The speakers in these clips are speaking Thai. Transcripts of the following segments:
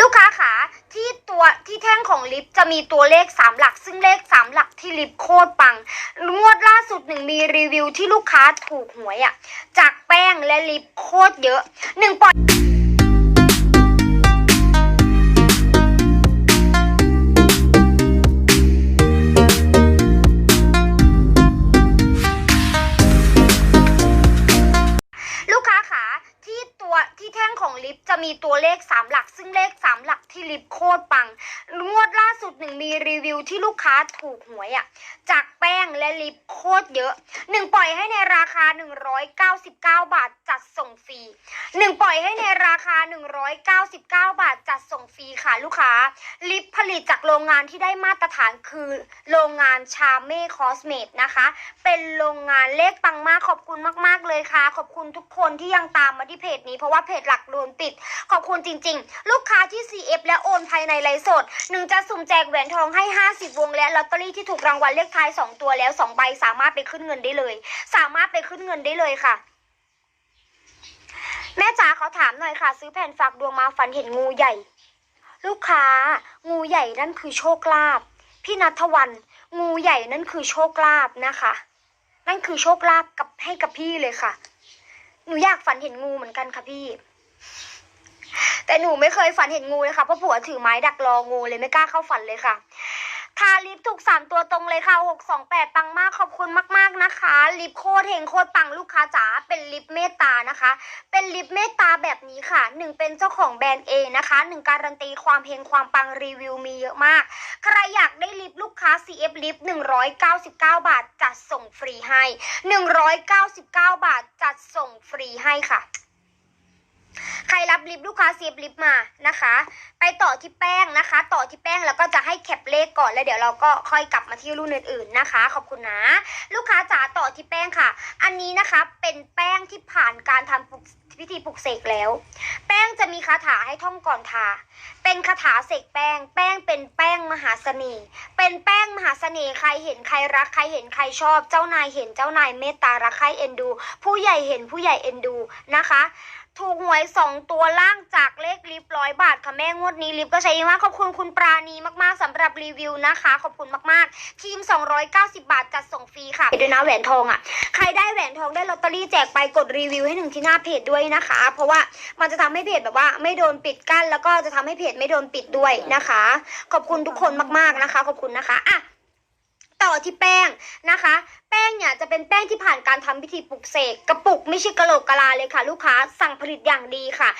ลูกค้าขาที่ตัวที่แท่งของลิฟจะมีตัวเลข 3 หลัก ซึ่งเลข 3 หลักที่ลิฟโคตรปัง งวดล่าสุดหนึ่งมีรีวิวที่ลูกค้าถูกหวยอะ่ะ จากแป้งและลิฟโคตรเยอะหนึ่งปอน ที่ลิฟโคตรปัง งวดล่าสุดหนึ่งมีรีวิวที่ลูกค้าถูกหวยอะ่ะ จากแป้งและลิปโคตรเยอะหนึ่งปล่อยให้ในราคา 199 บาทจัดส่งฟรีหนึ่งปล่อยให้ในราคา 199 บาทจัดส่งฟรีค่ะลูกค้า ลิปผลิตจากโรงงานที่ได้มาตรฐานคือโรงงานชาเม่คอสเมตนะคะ เป็นโรงงานเลขปังมากขอบคุณมาก ๆ เลยค่ะ ขอบคุณทุกคนที่ยังตามมาที่เพจนี้เพราะว่าเพจหลักโดนปิด ขอบคุณจริง ๆ ลูกค้าที่ CF และโอนภายในไลฟ์สดหนึ่งจะสุ่มแจกแหวนทองให้ 50 วงและลอตเตอรี่ที่ถูกรางวัลเลขท้าย 2 ตัวแล้ว 2 ใบสามารถไปขึ้นเงินได้เลย สามารถไปขึ้นเงินได้เลยค่ะแม่จ๋าเขาถามหน่อยค่ะ ซื้อแผ่นฝากดวงมาฝันเห็นงูใหญ่ ลูกค้า งูใหญ่นั่นคือโชคลาภพี่นัทวันงูใหญ่นั่นคือโชคลาภนะคะ นั่นคือโชคลาภกับให้กับพี่เลยค่ะ หนูอยากฝันเห็นงูเหมือนกันค่ะพี่ แต่หนูไม่เคยฝันเห็นงูเลยค่ะเพราะผัวถือไม้ดักรองูเลยไม่กล้าเข้าฝันเลยค่ะทาลิปถูกสามตัวตรงเลยค่ะหกสองแปดปังมากขอบคุณมาก ๆนะคะ ลิปโคตรเฮงโคตรปังลูกค้าจ๋าเป็นลิปเมตตานะคะ เป็นลิปเมตตาแบบนี้ค่ะหนึ่งเป็นเจ้าของแบรนด์เองนะคะหนึ่งการันตีความเฮงความปังรีวิวมีเยอะมาก ใครอยากได้ลิปลูกค้า CF ลิป199บเก้าบาทจัดส่งฟรีให้199บาทจัดส่งฟรีให้ค่ะ ใครรับลิปลูกค้าเสียบลิปมานะคะ ไปต่อที่แป้งนะคะ ต่อที่แป้งแล้วก็จะให้แคปเลขก่อนแล้วเดี๋ยวเราก็ค่อยกลับมาที่รุ่นอื่นๆนะคะ ขอบคุณนะ ลูกค้าจ๋าต่อที่แป้งค่ะ อันนี้นะคะเป็นแป้งที่ผ่านการทำพิธีปลุกเสกแล้ว แป้งจะมีคาถาให้ท่องก่อนทาเป็นคาถาเสกแป้ง แป้งเป็นแป้งมหาเสน่ห์เป็นแป้งมหาเสน่ห์ใครเห็นใครรักใครเห็นใครชอบ เจ้านายเห็นเจ้านายเมตตารักใครเอ็นดู ผู้ใหญ่เห็นผู้ใหญ่เอ็นดูนะคะ ถูกหวยสองตัวล่างจากเลขลิฟร้อยบาทค่ะแม่งวดนี้ลิฟก็ใช้มากขอบคุณคุณปราณีมากๆสำหรับรีวิวนะคะ ขอบคุณมากๆทีม 290 บาทจัดส่งฟรีค่ะด้วยนะแหวนทองอะใครได้แหวนทองได้ลอตเตอรี่แจกไปกดรีวิวให้หนึ่งที่หน้าเพจด้วยนะคะ เพราะว่ามันจะทำให้เพจแบบว่าไม่โดนปิดกั้น แล้วก็จะทำให้เพจไม่โดนปิดด้วยนะคะ ขอบคุณทุกคนมากๆนะคะ ขอบคุณนะคะอะ ต่อที่แป้งนะคะ แป้งเนี่ยจะเป็นแป้งที่ผ่านการทำพิธีปลุกเสกกระปุกไม่ใช่กระโหลกกะลาเลยค่ะ ลูกค้าสั่งผลิตอย่างดีค่ะ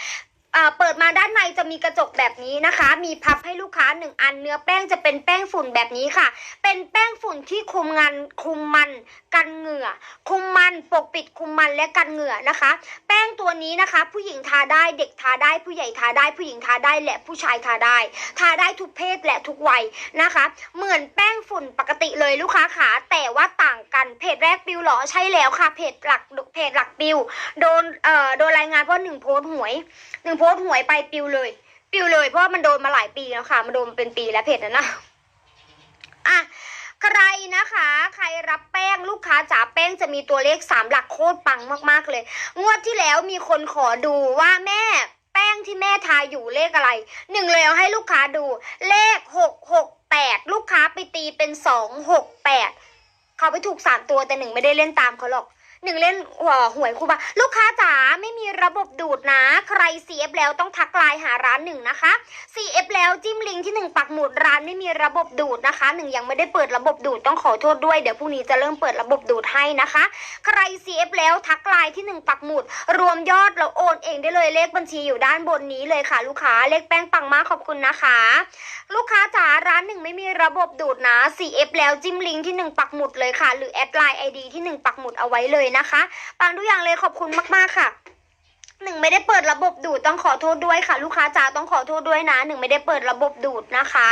เปิดมาด้านในจะมีกระจกแบบนี้นะคะ มีพับให้ลูกค้าหนึ่งอันเนื้อแป้งจะเป็นแป้งฝุ่นแบบนี้ค่ะ เป็นแป้งฝุ่นที่คุมงานคุมมันกันเหงื่อ คุมมันปกปิดคุมมันและกันเหงื่อนะคะ แป้งตัวนี้นะคะ ผู้หญิงทาได้เด็กทาได้ผู้ใหญ่ทาได้ผู้หญิงทาได้และผู้ชายทาได้ ทาได้ทุกเพศและทุกวัยนะคะ เหมือนแป้งฝุ่นปกติเลยลูกค้าขาแต่ว่าต่างกันเพจแรกปิวหรอใช่แล้วค่ะเพจหลักเพจหลักปิวโดนเอ่อโดนรายงานเพราะหนึ่งโพสหวยหนึ่งโพสต์หวยไปปิวเลย ปิวเลยเพราะว่ามันโดนมาหลายปีแล้วค่ะ มันโดนเป็นปีแล้วเพจนั้นนะอะใครนะคะ ใครรับแป้งลูกค้าจ๋าแป้งจะมีตัวเลขสามหลักโคตรปังมากๆเลย งวดที่แล้วมีคนขอดูว่าแม่แป้งที่แม่ทาอยู่เลขอะไรหนึ่งเลยเอาให้ลูกค้าดู เลขหกหกแปดลูกค้าไปตีเป็นสองหกแปดเขาไปถูกสามตัวแต่หนึ่งไม่ได้เล่นตามเขาหรอก หนึ่งเล่นหัวหวยครูบาลูกค้าจ๋าไม่มีระบบดูดนะ ใคร CF แล้วต้องทักไลน์หาร้านหนึ่งนะคะ CF แล้วจิ้มลิงก์ที่หนึ่งปักหมุดร้านไม่มีระบบดูดนะคะหนึ่งยังไม่ได้เปิดระบบดูดต้องขอโทษด้วยเดี๋ยวพรุ่งนี้จะเริ่มเปิดระบบดูดให้นะคะ ใคร CF แล้วทักไลน์ที่หนึ่งปักหมุด รวมยอดเราโอนเองได้เลยเลขบัญชีอยู่ด้านบนนี้เลยค่ะ ลูกค้าเลขแป้งปังมากขอบคุณนะคะ ลูกค้าจ๋าร้านหนึ่งไม่มีระบบดูดนะ CF แล้วจิ้มลิงก์ที่หนึ่งปักหมุดเลยค่ะ หรือแอดไลน์ ID ที่หนึ่งปักหมุดเอาไว้เลยนะคะปังทุกอย่างเลยขอบคุณมากๆค่ะหนึ่งไม่ได้เปิดระบบดูดต้องขอโทษด้วยค่ะ ลูกค้าจ๋าต้องขอโทษด้วยนะหนึ่งไม่ได้เปิดระบบดูดนะคะ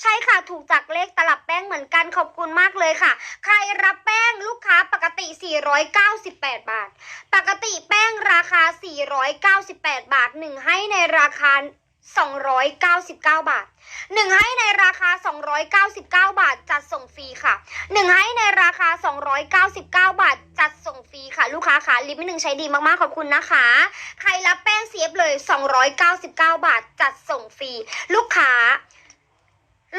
ใช่ค่ะถูกจากเลขตลับแป้งเหมือนกันขอบคุณมากเลยค่ะ ใครรับแป้งลูกค้าปกติ 498 บาท ปกติแป้งราคา 498 บาทหนึ่งให้ในราคา 299 บาทหนึ่งให้ในราคา 299 บาท จัดส่งฟรีค่ะหนึ่งให้ในราคา 299 บาท จัดส่งฟรีค่ะ ลูกค้าค่ะลิปหนึ่งใช้ดีมากๆ ขอบคุณนะคะ ใครรับแป้งเสียบเลย 299 บาท จัดส่งฟรี ลูกค้า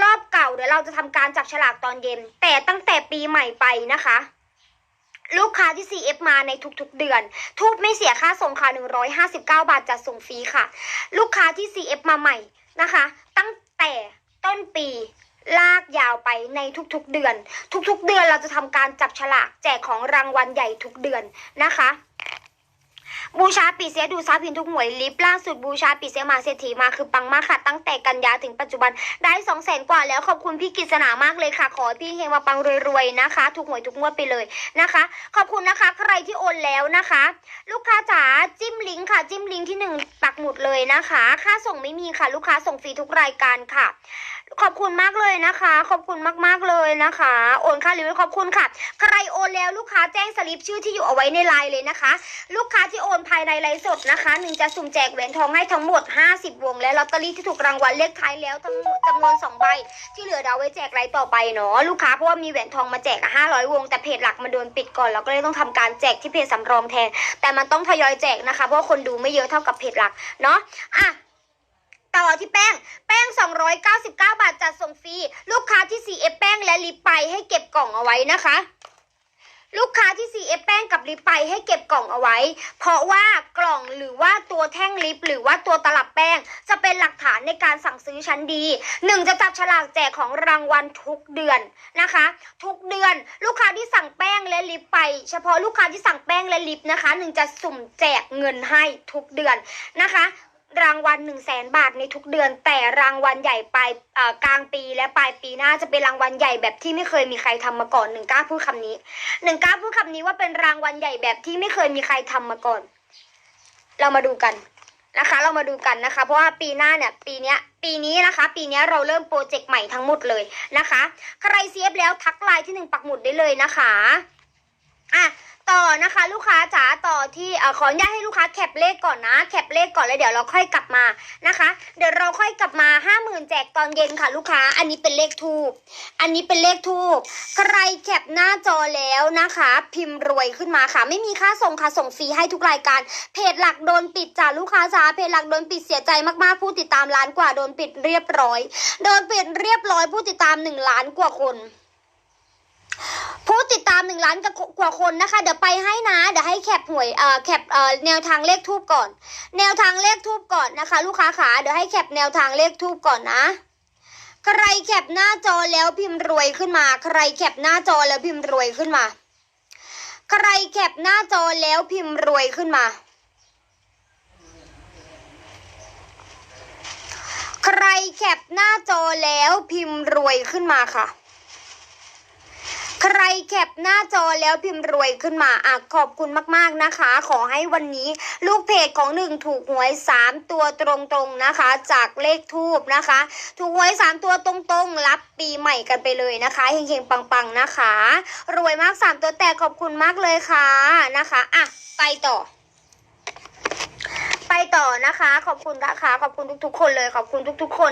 รอบเก่าเดี๋ยวเราจะทำการจับฉลากตอนเย็น แต่ตั้งแต่ปีใหม่ไปนะคะ ลูกค้าที่ CF มาในทุกๆเดือน ทูบไม่เสียค่าส่งค่ะ 159 บาทจัดส่งฟรีค่ะ ลูกค้าที่ CF มาใหม่นะคะ ตั้งแต่ต้นปีลากยาวไปในทุกๆเดือน ทุกๆเดือนเราจะทำการจับฉลากแจกของรางวัลใหญ่ทุกเดือนนะคะ บูชาปีเสียดูซาพินทุกหวยลิฟล่าสุดบูชาปีเสียมาเศรษฐีมาคือปังมากค่ะ ตั้งแต่กันยาถึงปัจจุบันได้สองแสนกว่าแล้วขอบคุณพี่กิษณามากเลยค่ะ ขอพี่เฮงมาปังรวยๆนะคะถูกหวยทุกงวดไปเลยนะคะ ขอบคุณนะคะใครที่โอนแล้วนะคะ ลูกค้าจ๋าจิ้มลิงก์ค่ะจิ้มลิงก์ที่หนึ่งปักหมุดเลยนะคะ ค่าส่งไม่มีค่ะ ลูกค้าส่งฟรีทุกรายการค่ะ ขอบคุณมากเลยนะคะ ขอบคุณมากๆเลยนะคะ โอนค่าลิฟต์ขอบคุณค่ะ ใครโอนแล้วลูกค้าแจ้งสลิปชื่อที่อยู่เอาไว้ในไลน์เลยนะคะ ลูกค้าที่โอนภายในไลฟ์สดนะคะหนึ่งจะสุ่มแจกแหวนทองให้ทั้งหมด 50 วง และลอตเตอรี่ที่ถูกรางวัลเลขท้ายแล้วทั้งจำนวน2ใบที่เหลือเดาไว้แจกไลฟ์ต่อไปเนาะลูกค้าเพราะว่ามีแหวนทองมาแจกอะ500วง แต่เพจหลักมันโดนปิดก่อนเราก็เลยต้องทำการแจกที่เพจสำรองแทน แต่มันต้องทยอยแจกนะคะ เพราะว่าคนดูไม่เยอะเท่ากับเพจหลักเนาะอะ ต่อที่แป้ง แป้ง 299 บาทจัดส่งฟรี ลูกค้าที่ CF แป้งและลิปไปให้เก็บกล่องเอาไว้นะคะ ลูกค้าที่ CF แป้งกับลิปไปให้เก็บกล่องเอาไว้ เพราะว่ากล่องหรือว่าตัวแท่งลิป หรือว่าตัวตลับแป้ง จะเป็นหลักฐานในการสั่งซื้อชั้นดีหนึ่งจะจับฉลากแจกของรางวัลทุกเดือนนะคะ ทุกเดือนลูกค้าที่สั่งแป้งและลิปไป เฉพาะลูกค้าที่สั่งแป้งและลิปนะคะหนึ่งจะสุ่มแจกเงินให้ทุกเดือนนะคะ รางวัลหนึ่งแสนบาทในทุกเดือน แต่รางวัลใหญ่ปลายกลางปีและปลายปีหน้าจะเป็นรางวัลใหญ่แบบที่ไม่เคยมีใครทำมาก่อนหนึ่งกล้าพูดคำนี้หนึ่งกล้าพูดคำนี้ว่าเป็นรางวัลใหญ่แบบที่ไม่เคยมีใครทำมาก่อน เรามาดูกันนะคะ เรามาดูกันนะคะ เพราะว่าปีหน้าเนี่ยปีเนี้ยปีนี้นะคะ ปีนี้เราเริ่มโปรเจกต์ใหม่ทั้งหมดเลยนะคะ ใครเซฟแล้วทักไลน์ที่หนึ่งปักหมุดได้เลยนะคะ อะต่อนะคะลูกค้าจ๋าต่อที่อขออนุญาตให้ลูกค้าแคปเลขก่อนนะ แคปเลขก่อนแล้วเดี๋ยวเราค่อยกลับมานะคะ เดี๋ยวเราค่อยกลับมาห้าหมื่นแจกตอนเย็นค่ะลูกค้า อันนี้เป็นเลขทูบอันนี้เป็นเลขทูบใครแคปหน้าจอแล้วนะคะ พิมพ์รวยขึ้นมาค่ะ ไม่มีค่าส่งค่ะส่งฟรีให้ทุกรายการ เพจหลักโดนปิดจ้าลูกค้าจ๋าเพจหลักโดนปิดเสียใจมากๆผู้ติดตามล้านกว่าโดนปิดเรียบร้อย โดนปิดเรียบร้อยผู้ติดตามหนึ่งล้านกว่าคนานกว่าคนนะคะ เดี๋ยวไปให้นะ เดี๋ยวให้แคปหวยเอ่อแคปเอ่อแนวทางเลขทูบก่อน แนวทางเลขทูบก่อนนะคะ ลูกค้าขาเดี๋ยวให้แคปแนวทางเลขทูบก่อนนะใครแคปหน้าจอแล้วพิมพ์รวยขึ้นมา ใครแคปหน้าจอแล้วพิมพ์รวยขึ้นมา ใครแคปหน้าจอแล้วพิมพ์รวยขึ้นมา ใครแคปหน้าจอแล้วพิมพ์รวยขึ้นมาค่ะ ใครแคปหน้าจอแล้วพิมพ์รวยขึ้นมาอะขอบคุณมากๆนะคะ ขอให้วันนี้ลูกเพจของหนึ่งถูกหวยสามตัวตรงๆนะคะ จากเลขทูบนะคะ ถูกหวยสามตัวตรงๆ รับปีใหม่กันไปเลยนะคะเฮงๆปังๆนะคะ รวยมากสามตัวแต่ขอบคุณมากเลยค่ะนะคะอะไปต่อไปต่อนะคะ ขอบคุณนะคะ ขอบคุณทุกๆ คนเลย ขอบคุณทุกๆ คน